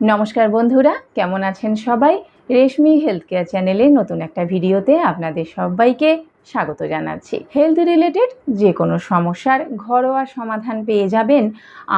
নমস্কার বন্ধুরা, কেমন আছেন সবাই? রেশমি হেলথ কেয়ার চ্যানেলে নতুন একটা ভিডিওতে আপনাদের সবাইকে স্বাগত জানাচ্ছি। হেলথ রিলেটেড যে কোনো সমস্যার ঘরোয়া সমাধান পেয়ে যাবেন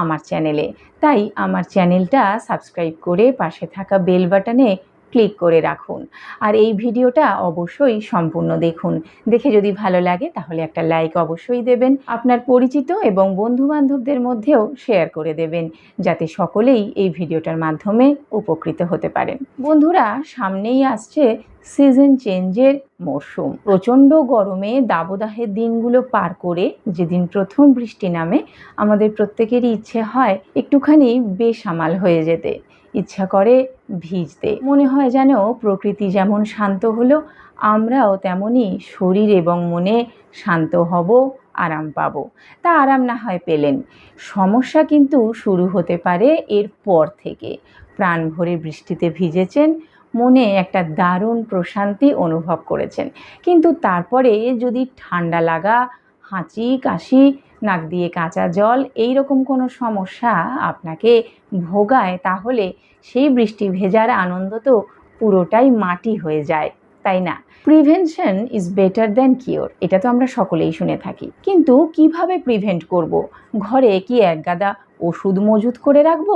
আমার চ্যানেলে তাই আমার চ্যানেলটা সাবস্ক্রাইব করে পাশে থাকা বেল বাটনে ক্লিক করে রাখুন। আর এই ভিডিওটা অবশ্যই সম্পূর্ণ দেখুন। দেখে যদি ভালো লাগে, তাহলে একটা লাইক অবশ্যই দেবেন। আপনার পরিচিত এবং বন্ধুবান্ধবদের মধ্যেও শেয়ার করে দেবেন, যাতে সকলেই এই ভিডিওটার মাধ্যমে উপকৃত হতে পারেন। বন্ধুরা, সামনেই আসছে সিজন চেঞ্জের মরশুম। প্রচণ্ড গরমে দাবদাহের দিনগুলো পার করে যেদিন প্রথম বৃষ্টি নামে, আমাদের প্রত্যেকেরই ইচ্ছে হয় একটুখানি বেসামাল হয়ে যেতে। ইচ্ছা করে ভিজতে। মনে হয় যেন প্রকৃতি যেমন শান্ত হলো, আমরাও তেমনই শরীর এবং মনে শান্ত হব, আরাম পাবো। তা আরাম না হয় পেলেন। সমস্যা কিন্তু শুরু হতে পারে এর পর থেকে। প্রাণ ভরে বৃষ্টিতে ভিজেছেন মনে একটা দারুণ প্রশান্তি অনুভব করেছেন। কিন্তু তারপরে যদি ঠান্ডা লাগা, হাঁচি, কাশি, নাক দিয়ে কাঁচা জল এই রকম কোনো সমস্যা আপনাকে ভোগায়, তাহলে সেই বৃষ্টি ভেজার আনন্দ তো পুরোটাই মাটি হয়ে যায়, তাই না? Prevention is better than cure এটা তো আমরা সকলেই শুনে থাকি। কিন্তু কীভাবে প্রিভেন্ট করব? ঘরে কি একগাদা ওষুধ মজুত করে রাখব?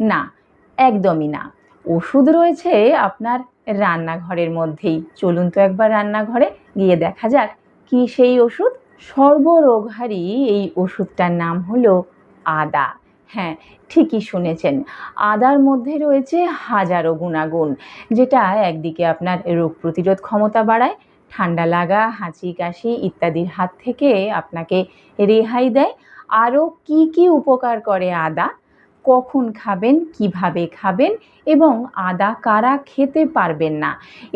না, একদমই না। ওষুধ রয়েছে আপনার রান্নাঘরের মধ্যেই। চলুন তো একবার রান্নাঘরে গিয়ে দেখা যাক কি সেই ওষুধ। সর্বরোগহারি এই ওষুধটার নাম হলো আদা। হ্যাঁ ঠিকই শুনেছেন। আদার মধ্যে রয়েছে হাজারো গুণাগুণ, যেটা একদিকে আপনার রোগ প্রতিরোধ ক্ষমতা বাড়ায়, ঠান্ডা লাগা হাঁচি কাশি ইত্যাদির হাত থেকে আপনাকে রেহাই দেয়। আরও কি কি উপকার করে আদা? কখন খাবেন, কীভাবে খাবেন এবং আদা কারা খেতে পারবেন না?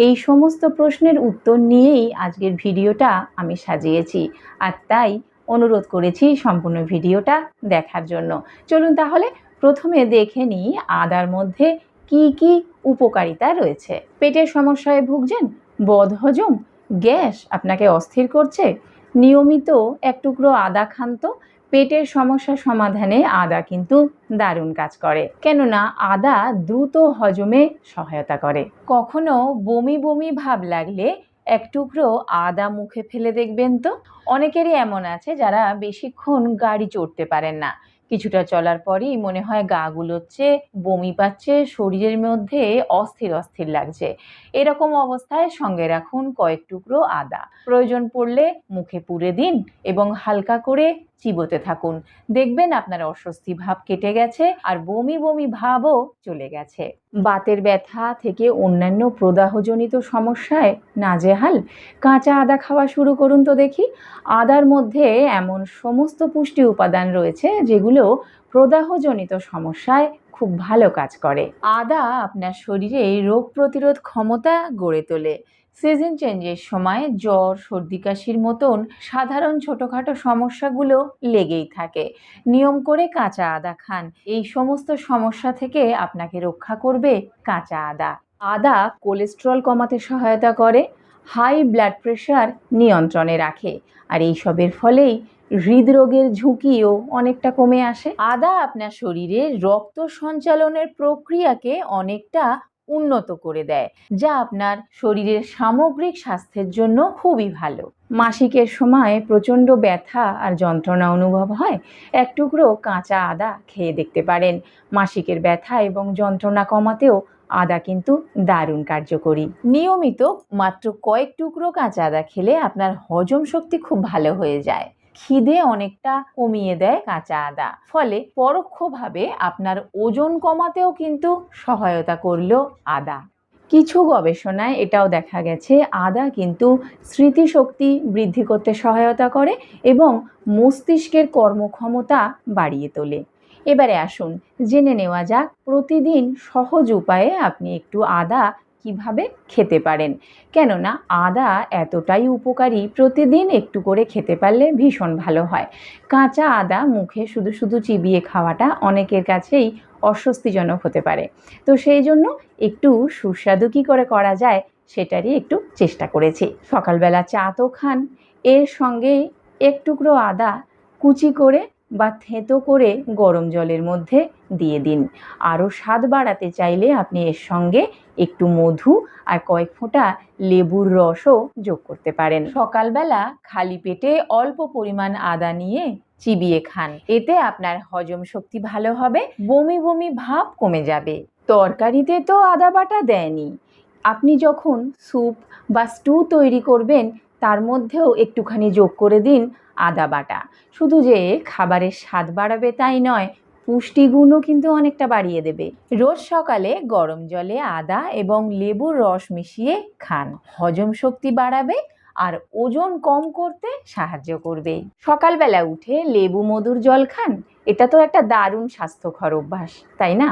এই সমস্ত প্রশ্নের উত্তর নিয়েই আজকের ভিডিওটা আমি সাজিয়েছি। আর তাই অনুরোধ করেছি সম্পূর্ণ ভিডিওটা দেখার জন্য। চলুন তাহলে প্রথমে দেখে নিই আদার মধ্যে কি কি উপকারিতা রয়েছে। পেটের সমস্যায় ভুগছেন? বদহজম? গ্যাস আপনাকে অস্থির করছে? নিয়মিত এক টুকরো আদা খান তো পেটের সমস্যা সমাধানে আদা কিন্তু দারুণ কাজ করে। কেননা আদা দ্রুত হজমে সহায়তা করে। কখনো বমি বমি ভাব লাগলে এক টুকরো আদা মুখে ফেলে দেখবেন তো? অনেকেরই এমন আছে যারা বেশিক্ষণ গাড়ি চড়তে পারেন না। কিছুটা চলার পরেই মনে হয় গা গুলোচ্ছে, বমি পাচ্ছে, শরীরের মধ্যে অস্থির অস্থির লাগছে। এরকম অবস্থায় সঙ্গে রাখুন কয়েক টুকরো আদা। প্রয়োজন পড়লে মুখে পুরে দিন এবং হালকা করে চিবোতে থাকুন। দেখবেন আপনার অস্বস্তি ভাব কেটে গেছে আর বমি বমি ভাবও চলে গেছে। বাতের ব্যথা থেকে অন্যান্য প্রদাহজনিত সমস্যায় নাজেহাল। কাঁচা আদা খাওয়া শুরু করুন তো দেখি। আদার মধ্যে এমন সমস্ত পুষ্টি উপাদান রয়েছে যেগুলো প্রদাহজনিত সমস্যায় খুব ভালো কাজ করে। আদা আপনার শরীরে রোগ প্রতিরোধ ক্ষমতা গড়ে তোলে। সিজন চেঞ্জের সময় জ্বর, সর্দি কাশির মতন সাধারণ ছোটোখাটো সমস্যাগুলো লেগেই থাকে। নিয়ম করে কাঁচা আদা খান। এই সমস্ত সমস্যা থেকে আপনাকে রক্ষা করবে কাঁচা আদা। আদা কোলেস্ট্রল কমাতে সহায়তা করে। হাই ব্লাড প্রেশার নিয়ন্ত্রণে রাখে, আর এইসবের ফলেই হৃদরোগের ঝুঁকিও অনেকটা কমে আসে। আদা আপনার শরীরে রক্ত সঞ্চালনের প্রক্রিয়াকে অনেকটা উন্নত করে দেয়, যা আপনার শরীরের সামগ্রিক স্বাস্থ্যের জন্য খুবই ভালো। মাসিকের সময় প্রচণ্ড ব্যথা আর যন্ত্রণা অনুভব হয়, এক টুকরো কাঁচা আদা খেয়ে দেখতে পারেন। মাসিকের ব্যথা এবং যন্ত্রণা কমাতেও আদা কিন্তু দারুণ কার্যকরী। নিয়মিত মাত্র কয়েক টুকরো কাঁচা আদা খেলে আপনার হজম শক্তি খুব ভালো হয়ে যায়। খিদে অনেকটা কমিয়ে দেয় কাঁচা আদা। ফলে পরোক্ষভাবে আপনার ওজন কমাতেও কিন্তু সহায়তা করল আদা। কিছু গবেষণায় এটাও দেখা গেছে, আদা কিন্তু স্মৃতিশক্তি বৃদ্ধি করতে সহায়তা করে এবং মস্তিষ্কের কর্মক্ষমতা বাড়িয়ে তোলে। এবারে আসুন, জেনে নেওয়া যাক প্রতিদিন সহজ উপায়ে আপনি একটু আদা কীভাবে খেতে পারেন। কেননা আদা এতটাই উপকারী, প্রতিদিন একটু করে খেতে পারলে ভীষণ ভালো হয়। কাঁচা আদা মুখে শুধু শুধু চিবিয়ে খাওয়াটা অনেকের কাছেই অস্বস্তিজনক হতে পারে। তো সেই জন্য একটু সুস্বাদু কী করে করা যায় সেটারই একটু চেষ্টা করেছি। সকালবেলা চা তো খান। এর সঙ্গে এক টুকরো আদা কুচি করে বা থেঁতো করে গরম জলের মধ্যে দিয়ে দিন। আরও স্বাদ বাড়াতে চাইলে আপনি এর সঙ্গে একটু মধু আর কয়েক ফোঁটা লেবুর রসও যোগ করতে পারেন। সকালবেলা খালি পেটে অল্প পরিমাণ আদা নিয়ে চিবিয়ে খান। এতে আপনার হজম শক্তি ভালো হবে, বমি বমি ভাব কমে যাবে। তরকারিতে তো আদা বাটা দেয়নি। আপনি যখন স্যুপ বা স্টু তৈরি করবেন তার মধ্যেও একটুখানি যোগ করে দিন আদা বাটা। শুধু যে খাবারের স্বাদ বাড়াবে তাই নয়, পুষ্টিগুণও কিন্তু অনেকটা বাড়িয়ে দেবে। রোজ সকালে গরম জলে আদা এবং লেবুর রস মিশিয়ে খান। হজম শক্তি বাড়াবে আর ওজন কম করতে সাহায্য করবে। সকালবেলা উঠে লেবু মধুর জল খান, এটা তো একটা দারুণ স্বাস্থ্যকর অভ্যাস, তাই না?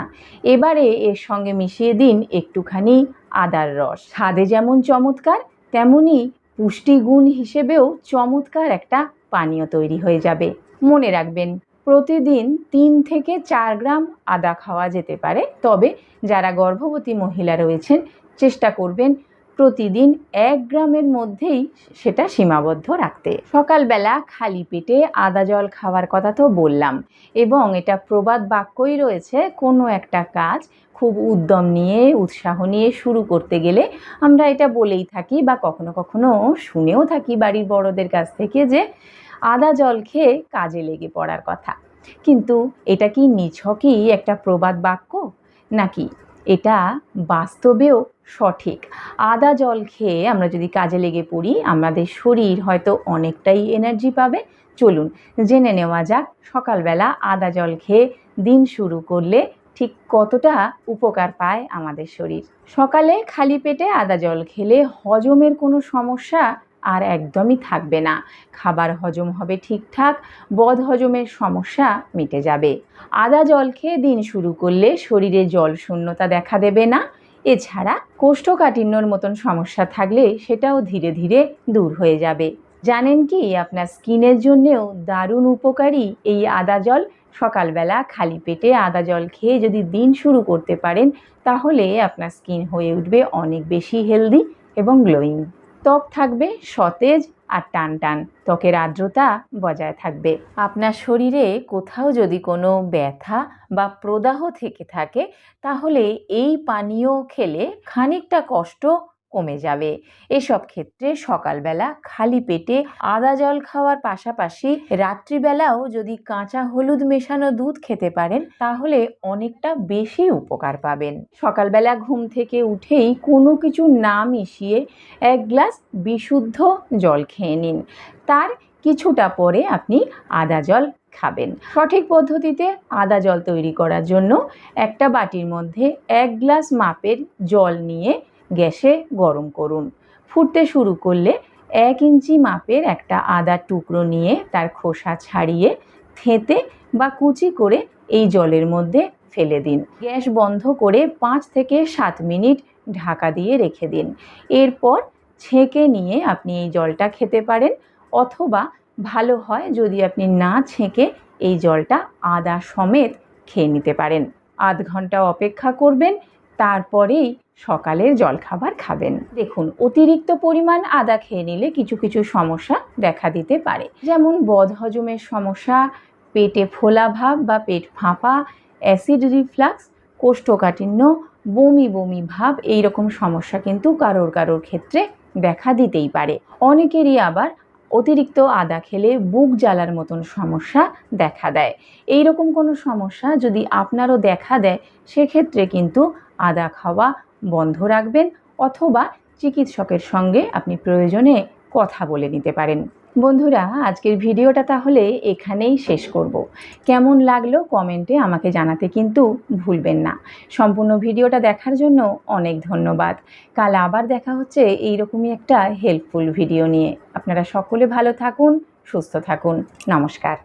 এবারে এর সঙ্গে মিশিয়ে দিন একটুখানি আদার রস। স্বাদে যেমন চমৎকার, তেমনি পুষ্টিগুণ হিসেবেও চমৎকার একটা পানীয় তৈরি হয়ে যাবে। মনে রাখবেন, প্রতিদিন তিন থেকে চার গ্রাম আদা খাওয়া যেতে পারে। তবে যারা গর্ভবতী মহিলা রয়েছেন, চেষ্টা করবেন প্রতিদিন এক গ্রামের মধ্যেই সেটা সীমাবদ্ধ রাখতে। সকালবেলা খালি পেটে আদা জল খাওয়ার কথা তো বললাম এবং এটা প্রবাদ বাক্যই রয়েছে, কোনো একটা কাজ খুব উদ্যম নিয়ে, উৎসাহ নিয়ে শুরু করতে গেলে আমরা এটা বলেই থাকি বা কখনো কখনো শুনেও থাকি বাড়ির বড়দের কাছ থেকে যে আদা জল খেয়ে কাজে লেগে পড়ার কথা। কিন্তু এটা কি নিছকই একটা প্রবাদ বাক্য? নাকি এটা বাস্তবেও সঠিক। আদা জল খেয়ে আমরা যদি কাজে লেগে পড়ি, আমাদের শরীর হয়তো অনেকটাই এনার্জি পাবে। চলুন, জেনে নেওয়া যাক, সকালবেলা আদা জল খেয়ে দিন শুরু করলে ঠিক কতটা উপকার পায় আমাদের শরীর। সকালে খালি পেটে আদা জল খেলে হজমের কোনো সমস্যা আর একদমই থাকবে না। খাবার হজম হবে ঠিকঠাক, বদ হজমের সমস্যা মিটে যাবে। আদা জল খেয়ে দিন শুরু করলে শরীরে জল শূন্যতা দেখা দেবে না। এছাড়া কোষ্ঠকাঠিন্যর মতন সমস্যা থাকলে সেটাও ধীরে ধীরে দূর হয়ে যাবে। জানেন কি, আপনার স্কিনের জন্যেও দারুণ উপকারী এই আদা জল। সকালবেলা খালি পেটে আদা জল খেয়ে যদি দিন শুরু করতে পারেন, তাহলে আপনার স্কিন হয়ে উঠবে অনেক বেশি হেলদি এবং গ্লোয়িং। ত্বক থাকবে, সতেজ আর টান টান ত্বকের আর্দ্রতা বজায় থাকবে। আপনার শরীরে কোথাও যদি কোনো ব্যথা বা প্রদাহ থেকে থাকে, তাহলে এই পানীয় খেলে খানিকটা কষ্ট কমে যাবে। এসব ক্ষেত্রে সকালবেলা খালি পেটে আদা জল খাওয়ার পাশাপাশি রাত্রিবেলাও যদি কাঁচা হলুদ মেশানো দুধ খেতে পারেন, তাহলে অনেকটা বেশি উপকার পাবেন। সকালবেলা ঘুম থেকে উঠেই কোনো কিছু না মিশিয়ে এক গ্লাস বিশুদ্ধ জল খেয়ে নিন। তার কিছুটা পরে আপনি আদা জল খাবেন। সঠিক পদ্ধতিতে আদা জল তৈরি করার জন্য একটা বাটির মধ্যে এক গ্লাস মাপের জল নিয়ে গ্যাসে গরম করুন। ফুটতে শুরু করলে এক ইঞ্চি মাপের একটা আদার টুকরো নিয়ে তার খোসা ছাড়িয়ে থেঁতে বা কুচি করে এই জলের মধ্যে ফেলে দিন। গ্যাস বন্ধ করে পাঁচ থেকে সাত মিনিট ঢাকা দিয়ে রেখে দিন। এরপর ছেঁকে নিয়ে আপনি এই জলটা খেতে পারেন অথবা ভালো হয় যদি আপনি না ছেঁকে এই জলটা আদা সমেত খেয়ে নিতে পারেন। আধ ঘণ্টা অপেক্ষা করবেন, তারপরেই সকালের জলখাবার খাবেন। দেখুন, অতিরিক্ত পরিমাণ আদা খেয়ে নিলে কিছু কিছু সমস্যা দেখা দিতে পারে। যেমন বদহজমের সমস্যা, পেটে ফোলা ভাব বা পেট ফাঁপা, অ্যাসিড রিফ্লাক্স, কোষ্ঠকাঠিন্য, বমি বমি ভাব এই রকম সমস্যা কিন্তু কারোর কারোর ক্ষেত্রে দেখা দিতেই পারে। অনেকেরই আবার অতিরিক্ত আদা খেলে বুক জ্বালার মতন সমস্যা দেখা দেয়। এই রকম কোনো সমস্যা যদি আপনারও দেখা দেয়, সেক্ষেত্রে কিন্তু আদা খাওয়া বন্ধ রাখবেন অথবা চিকিৎসকের সঙ্গে আপনি প্রয়োজনে কথা বলে নিতে পারেন। বন্ধুরা, আজকের ভিডিওটা তাহলে এখানেই শেষ করব। কেমন লাগল কমেন্টে আমাকে জানাতে কিন্তু ভুলবেন না। সম্পূর্ণ ভিডিওটা দেখার জন্য অনেক ধন্যবাদ। কাল আবার দেখা হচ্ছে এইরকমই একটা হেল্পফুল ভিডিও নিয়ে। আপনারা সকলে ভালো থাকুন, সুস্থ থাকুন। নমস্কার।